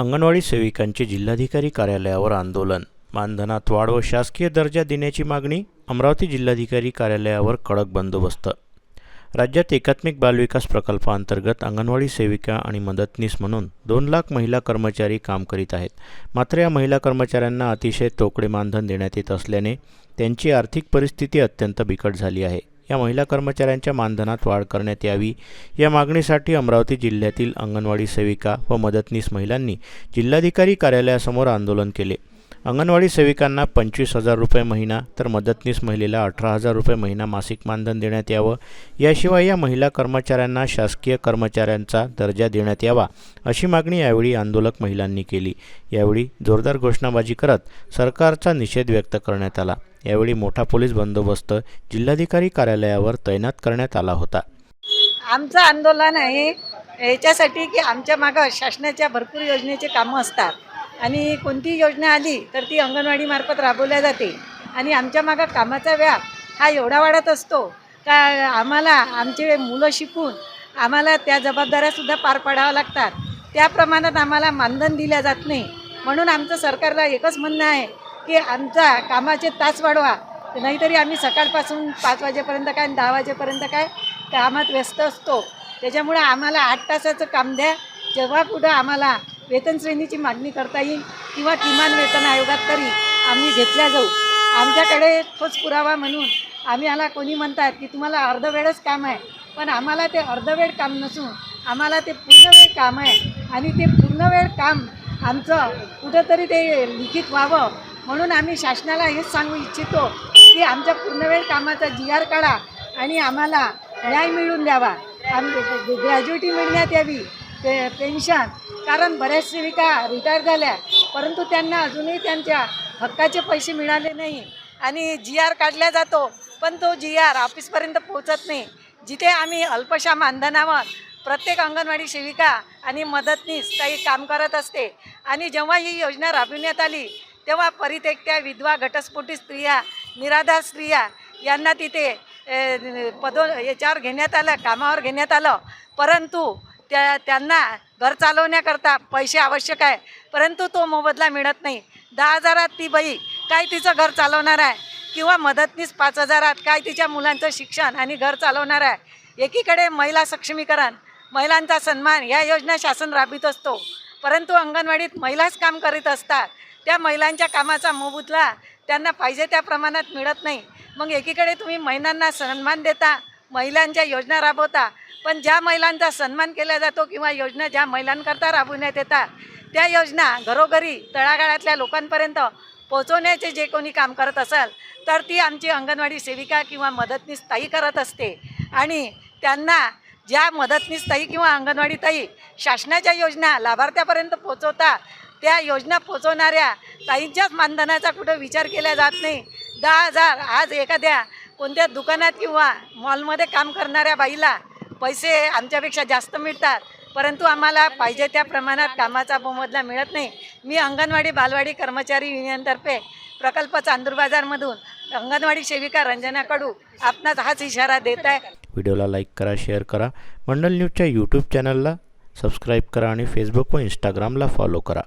अंगणवाडी सेविकांचे जिल्हाधिकारी कार्यालयावर आंदोलन. मानधनात वाढ व शासकीय दर्जा देण्याची मागणी अमरावती जिल्हाधिकारी कार्यालयावर कडक बंदोबस्त. राज्यात एकात्मिक बालविकास प्रकल्पाअंतर्गत अंगणवाडी सेविका आणि मदतनीस म्हणून दोन लाख महिला कर्मचारी काम करीत आहेत. मात्र या महिला कर्मचाऱ्यांना अतिशय तोकडे मानधन देण्यात येत असल्याने त्यांची आर्थिक परिस्थिती अत्यंत बिकट झाली आहे. या महिला कर्मचाऱ्यांच्या मानधनात वाढ करण्यात यावी. या मागणीसाठी अमरावती जिल्ह्यातील अंगणवाडी सेविका व मदतनीस महिलांनी जिल्हाधिकारी कार्यालयासमोर आंदोलन केले. अंगणवाडी सेविकांना पंचवीस हजार रुपये महिना तर मदतनीस महिलेला अठरा हजार रुपये महिना मासिक मानधन देण्यात यावं. याशिवाय या महिला कर्मचाऱ्यांना शासकीय कर्मचाऱ्यांचा दर्जा देण्यात यावा अशी मागणी यावेळी आंदोलक महिलांनी केली. यावेळी जोरदार घोषणाबाजी करत सरकारचा निषेध व्यक्त करण्यात आला. यावेळी मोठा पोलीस बंदोबस्त जिल्हाधिकारी कार्यालयावर तैनात करण्यात आला होता. आमचं आंदोलन आहे याच्यासाठी की आमच्या मागं शासनाच्या भरपूर योजनेचे कामं असतात. आणि कोणती योजना आली तर ती अंगणवाडीमार्फत राबवल्या जाते. आणि आमच्या मागं कामाचा व्याप हा एवढा वाढत असतो का आम्हाला आमचे मुलं शिकून आम्हाला त्या जबाबदाऱ्यासुद्धा पार पाडाव्या लागतात. त्या प्रमाणात आम्हाला मानधन दिल्या जात नाही. म्हणून आमचं सरकारला एकच म्हणणं आहे की आमचा कामाचे तास वाढवा. नाहीतरी आम्ही सकाळपासून पाच वाजेपर्यंत काय दहा वाजेपर्यंत काय कामात व्यस्त असतो. त्याच्यामुळे आम्हाला आठ तासाचं काम द्या. जेव्हा कुठं आम्हाला वेतन श्रेणीची मागणी करता येईल किंवा किमान वेतन आयोगात तरी आम्ही घेतल्या जाऊ. आमच्याकडे ठोस पुरावा म्हणून आम्ही आला कोणी म्हणतात की तुम्हाला अर्धवेळच काम आहे पण आम्हाला ते अर्धवेळ काम नसून आम्हाला ते पूर्णवेळ काम आहे आणि ते पूर्णवेळ काम आमचं कुठंतरी ते लिखित व्हावं म्हणून आम्ही शासनाला हेच सांगू इच्छितो की आमच्या पूर्णवेळ कामाचा जी आर काढा आणि आम्हाला न्याय मिळवून द्यावा. आम ग्रॅज्युएटी मिळण्यात यावी. पे पेन्शन कारण बऱ्याच सेविका रिटायर झाल्या. परंतु त्यांना अजूनही त्यांच्या हक्काचे पैसे मिळाले नाही. आणि जी आर काढला जातो. पण तो जी आर ऑफिसपर्यंत पोहोचत नाही. जिथे आम्ही अल्पशा मानधनावर प्रत्येक अंगणवाडी सेविका आणि मदतनीस काही काम करत असते. आणि जेव्हा ही योजना राबविण्यात आली तेव्हा परित्यक्त्या विधवा घटस्फोटी स्त्रिया निराधार स्त्रिया यांना तिथे पदो याच्यावर घेण्यात आलं कामावर घेण्यात आलं. परंतु त्या त्यांना घर चालवण्याकरता पैसे आवश्यक आहे. परंतु तो मोबदला मिळत नाही. दहा हजारात ती बाई काय तिचं घर चालवणार आहे? किंवा मदतनीस पाच हजारात काय तिच्या मुलांचं शिक्षण आणि घर चालवणार आहे? एकीकडे महिला सक्षमीकरण महिलांचा सन्मान या योजना शासन राबवित असतो. परंतु अंगणवाडीत महिलाच काम करीत असतात. त्या महिलांच्या कामाचा मोबदला त्यांना पाहिजे त्या प्रमाणात मिळत नाही. मग एकीकडे तुम्ही महिलांना सन्मान देता महिलांच्या योजना राबवता पण ज्या महिलांचा सन्मान केला जातो किंवा योजना ज्या महिलांकरता राबवण्यात येतात त्या योजना घरोघरी तळागाळातल्या लोकांपर्यंत पोचवण्याचे जे कोणी काम करत असेल तर ती आमची अंगणवाडी सेविका किंवा मदतनीस ताई करत असते. आणि त्यांना ज्या मदतनीस ताई किंवा अंगणवाडी ताई शासनाच्या योजना लाभार्थ्यापर्यंत पोचवता त्या योजना पोचवणाऱ्या ताईंच्याच मानधनाचा कुठं विचार केला जात नाही. दहा हजार आज एखाद्या कोणत्या दुकानात किंवा मॉलमध्ये काम करणाऱ्या बाईला पैसे आमच्यापेक्षा जास्त मिळतात परंतु आम्हाला पाहिजे त्या प्रमाणात कामाचा मोबदला मिळत नाही. मी अंगणवाडी बालवाडी कर्मचारी युनियनतर्फे प्रकल्प चांदूर बाजारमधून अंगणवाडी सेविका रंजना कडू आपणास हाच इशारा देत आहे. व्हिडिओला लाईक करा शेअर करा. मंडल न्यूजच्या यूट्यूब चॅनलला सबस्क्राईब करा आणि फेसबुक व इंस्टाग्रामला फॉलो करा.